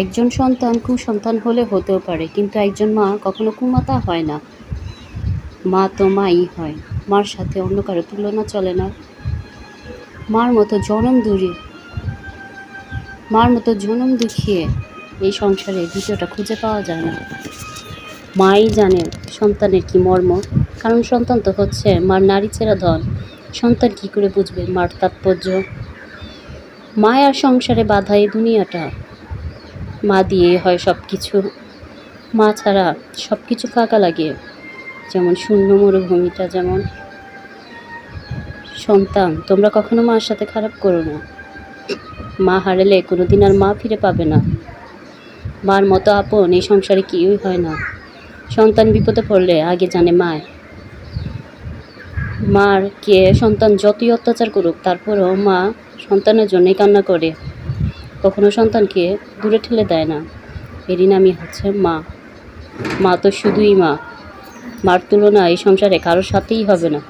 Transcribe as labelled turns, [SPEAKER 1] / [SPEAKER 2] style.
[SPEAKER 1] একজন সন্তান কুসন্তান হলে হতেও পারে, কিন্তু একজন মা কখনো কুমাতা হয় না। মা তো মাই হয়, মার সাথে অন্য কারও তুলনা চলে না। মার মতো জনম দূরে, মার মতো জনম দুঃখিয়ে এই সংসারে দ্বিতীয়টা খুঁজে পাওয়া যায় না। মাই জানে সন্তানের কি মর্ম, কারণ সন্তান তো হচ্ছে মার নারী ছেঁড়া ধন। সন্তান কি করে বুঝবে মার তাৎপর্য? মায়ার সংসারে বাধা এই দুনিয়াটা। মা দিয়ে হয় সব কিছু মা ছাড়া সব কিছু ফাঁকা লাগে। যেমন শূন্য মরুভূমিটা যেমন। সন্তান, তোমরা কখনো মার সাথে খারাপ করো না। মা হারালে কোনো দিন আর মা ফিরে পাবে না। মার মতো আপন এই সংসারে কেউই হয় না। সন্তান বিপদে পড়লে আগে জানে মায়। মার কে সন্তান যতই অত্যাচার করুক, তারপরেও মা সন্তানের জন্যই কান্না করে। কখনো সন্তানকে দূরে ঠেলে দেয় না। এরই নামই হচ্ছে মা। মা তো শুধুই মা। মার তুলনা এই সংসারে কারোর সাথেই হবে না।